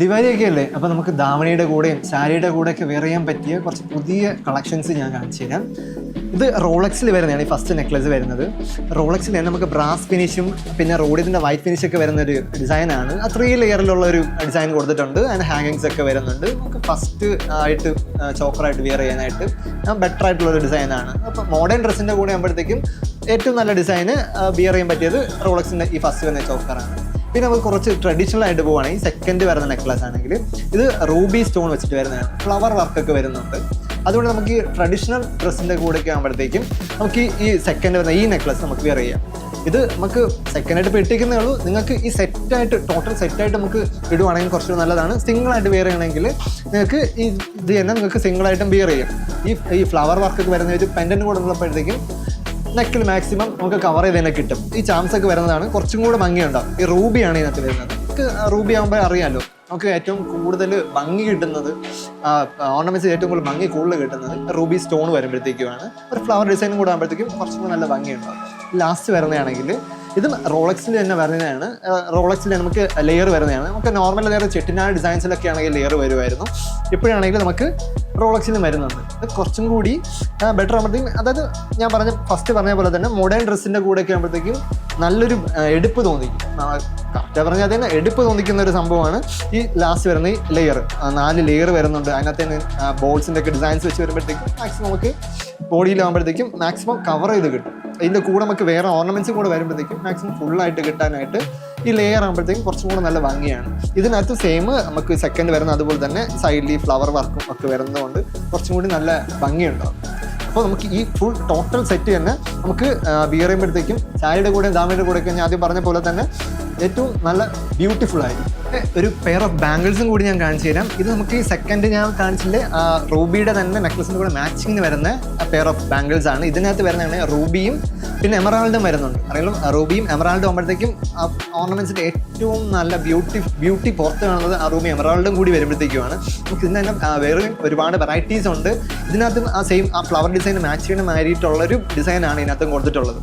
ദിവാലിയൊക്കെ അല്ലേ അപ്പോൾ നമുക്ക് ദാവണിയുടെ കൂടെയും സാരിയുടെ കൂടെയൊക്കെ വെയർ ചെയ്യാൻ പറ്റിയ കുറച്ച് പുതിയ കളക്ഷൻസ് ഞാൻ കാണിച്ചു തരാം. ഇത് റോളക്സിൽ വരുന്നതാണ് ഈ ഫസ്റ്റ് നെക്ലസ് വരുന്നത്. റോളക്സിൽ തന്നെ നമുക്ക് ബ്രാസ് ഫിനിഷും പിന്നെ റോഡിന്റെ വൈറ്റ് ഫിനിഷൊക്കെ വരുന്ന ഒരു ഡിസൈനാണ് ആ ത്രീ ലെയറിലുള്ള ഒരു ഡിസൈൻ കൊടുത്തിട്ടുണ്ട് അതിന് ഹാങ്ങിങ്സ് ഒക്കെ വരുന്നുണ്ട്. നമുക്ക് ഫസ്റ്റ് ആയിട്ട് ചോക്കറായിട്ട് വെയർ ചെയ്യാനായിട്ട് ബെറ്റർ ആയിട്ടുള്ള ഒരു ഡിസൈനാണ് അപ്പോൾ മോഡേൺ ഡ്രസ്സിന്റെ കൂടെ ആകുമ്പോഴത്തേക്കും ഏറ്റവും നല്ല ഡിസൈന് വിയർ ചെയ്യാൻ പറ്റിയത് റോളക്സിന്റെ ഈ ഫസ്റ്റ് വരുന്ന ചോക്കറാണ് പിന്നെ നമുക്ക് കുറച്ച് ട്രഡീഷണൽ ആയിട്ട് പോവുകയാണെങ്കിൽ സെക്കൻഡ് വരുന്ന നെക്ലസ് ആണെങ്കിൽ ഇത് റൂബി സ്റ്റോൺ വെച്ചിട്ട് വരുന്നതാണ് ഫ്ലവർ വർക്കൊക്കെ വരുന്നുണ്ട്. അതുകൊണ്ട് നമുക്ക് ഈ ട്രഡീഷണൽ ഡ്രസ്സിന്റെ കൂടെയൊക്കെ ആകുമ്പോഴത്തേക്കും നമുക്ക് ഈ- സെക്കൻഡ് വരുന്ന ഈ നെക്ലസ് നമുക്ക് വെയർ ചെയ്യാം. ഇത് നമുക്ക് സെക്കൻഡ് ആയിട്ട് ഇട്ടിരിക്കുന്നേ ഉള്ളൂ. നിങ്ങൾക്ക് ഈ സെറ്റായിട്ട് ടോട്ടൽ സെറ്റായിട്ട് നമുക്ക് ഇടുവാണെങ്കിൽ കുറച്ചുകൂടി നല്ലതാണ്. സിംഗിൾ ആയിട്ട് വെയർ ചെയ്യണമെങ്കിൽ നിങ്ങൾക്ക് ഈ ഇത് തന്നെ നിങ്ങൾക്ക് സിംഗിൾ ആയിട്ടും വെയർ ചെയ്യാം. ഈ ഈ ഫ്ലവർ വർക്കൊക്കെ വരുന്ന ഒരു പെൻഡന്റ് കൂടെ ഉള്ളപ്പോഴത്തേക്കും നെക്കിൽ മാക്സിമം നമുക്ക് കവർ ചെയ്ത് തന്നെ കിട്ടും. ഈ ചാംസ് ഒക്കെ വരുന്നതാണ്. കുറച്ചും കൂടെ ഭംഗിയുണ്ടാവും ഈ റൂബിയാണ് ഇതിനകത്ത് വരുന്നത്. നമുക്ക് റൂബി ആകുമ്പോൾ അറിയാമല്ലോ നമുക്ക് ഏറ്റവും കൂടുതൽ ഭംഗി കിട്ടുന്നത് ഓർണമെന്റ്സ് ഏറ്റവും കൂടുതൽ ഭംഗി കൂടുതൽ കിട്ടുന്നത് റൂബി സ്റ്റോൺ വരുമ്പോഴത്തേക്കുമാണ്. ഒരു ഫ്ലവർ ഡിസൈനും കൂടെ ആകുമ്പോഴത്തേക്കും കുറച്ചും കൂടെ നല്ല ഭംഗിയുണ്ടാവും ലാസ്റ്റ് വരുന്നതാണെങ്കിൽ ഇത് റോളക്സിൽ തന്നെ വരുന്നതാണ്. റോളക്സിൽ നമുക്ക് ലെയർ വരുന്നതാണ്. നമുക്ക് നോർമൽ ലെയർ ചെട്ടിനാട് ഡിസൈൻസിലൊക്കെ ആണെങ്കിൽ ലെയർ വരുമായിരുന്നു. ഇപ്പോഴാണെങ്കിൽ നമുക്ക് റോളക്സിലും വരുന്നുണ്ട്. ഇത് കുറച്ചും കൂടി ബെറ്റർ ആകുമ്പോഴത്തേക്കും അതായത് ഞാൻ പറഞ്ഞ ഫസ്റ്റ് പറഞ്ഞ പോലെ തന്നെ മോഡേൺ ഡ്രസ്സിന്റെ കൂടെയൊക്കെ ആകുമ്പോഴത്തേക്കും നല്ലൊരു എടുപ്പ് തോന്നിക്കും. കറക്റ്റ് പറഞ്ഞാൽ തന്നെ എടുപ്പ് തോന്നിക്കുന്ന ഒരു സംഭവമാണ് ഈ ലാസ്റ്റ് വരുന്ന ഈ ലെയർ നാല് ലെയർ വരുന്നുണ്ട്. അതിനകത്ത് തന്നെ ബോൾസിന്റെ ഒക്കെ ഡിസൈൻസ് വെച്ച് വരുമ്പോഴത്തേക്കും മാക്സിമം നമുക്ക് ബോഡിയിലാകുമ്പോഴത്തേക്കും മാക്സിമം കവർ ചെയ്ത് കിട്ടും. ഇതിന്റെ കൂടെ നമുക്ക് വേറെ ഓർണമെന്റ്സും കൂടെ വരുമ്പോഴത്തേക്കും മാക്സിമം ഫുള്ളായിട്ട് കിട്ടാനായിട്ട് ഈ ലെയർ ആകുമ്പോഴത്തേക്കും കുറച്ചും കൂടെ നല്ല ഭംഗിയാണ്. ഇതിനകത്ത് സെയിം നമുക്ക് സെക്കൻഡ് വരുന്ന അതുപോലെ തന്നെ സൈഡിൽ ഈ ഫ്ലവർ വർക്കും ഒക്കെ വരുന്നതുകൊണ്ട് കുറച്ചും കൂടി നല്ല ഭംഗിയുണ്ടാവും. അപ്പോൾ നമുക്ക് ഈ ഫുൾ ടോട്ടൽ സെറ്റ് തന്നെ നമുക്ക് വിയർ ചെയ്യുമ്പോഴത്തേക്കും ചായയുടെ കൂടെ ദാമയുടെ കൂടെ ഞാൻ ആദ്യം പറഞ്ഞ പോലെ തന്നെ ഏറ്റവും നല്ല ബ്യൂട്ടിഫുൾ ആയിരിക്കും. ഒരു പെയർ ഓഫ് ബാംഗിൾസും കൂടി ഞാൻ കാണിച്ചു തരാം. ഇത് നമുക്ക് ഈ സെക്കൻഡ് ഞാൻ കാണിച്ചിട്ട് റൂബിയുടെ തന്നെ നെക്ലസിന്റെ കൂടെ മാച്ചിങ്ങിന് വരുന്ന പെയർ ഓഫ് ബാംഗിൾസ് ആണ്. ഇതിനകത്ത് വരുന്നതാണ് റൂബിയും പിന്നെ എമറാൾഡും വരുന്നുണ്ട്. അറിയാലും റൂബിയും എമറാൾഡും ആകുമ്പോഴത്തേക്കും ഓർണമെന്റ്സിന്റെ ഏറ്റവും നല്ല ബ്യൂട്ടി ബ്യൂട്ടി പുറത്ത് കാണുന്നത് ആ റൂബി എമറാൾഡും കൂടി വരുമ്പോഴത്തേക്കുമാണ്. നമുക്ക് ഇതിന് തന്നെ ആ, വേറെ ഒരുപാട് വെറൈറ്റീസ് ഉണ്ട്. ഇതിനകത്തും ആ സെയിം ആ ഫ്ലവർ ഡിസൈൻ മാച്ച് ചെയ്യണമായിട്ടുള്ളൊരു ഡിസൈനാണ് ഇതിനകത്തും കൊടുത്തിട്ടുള്ളത്.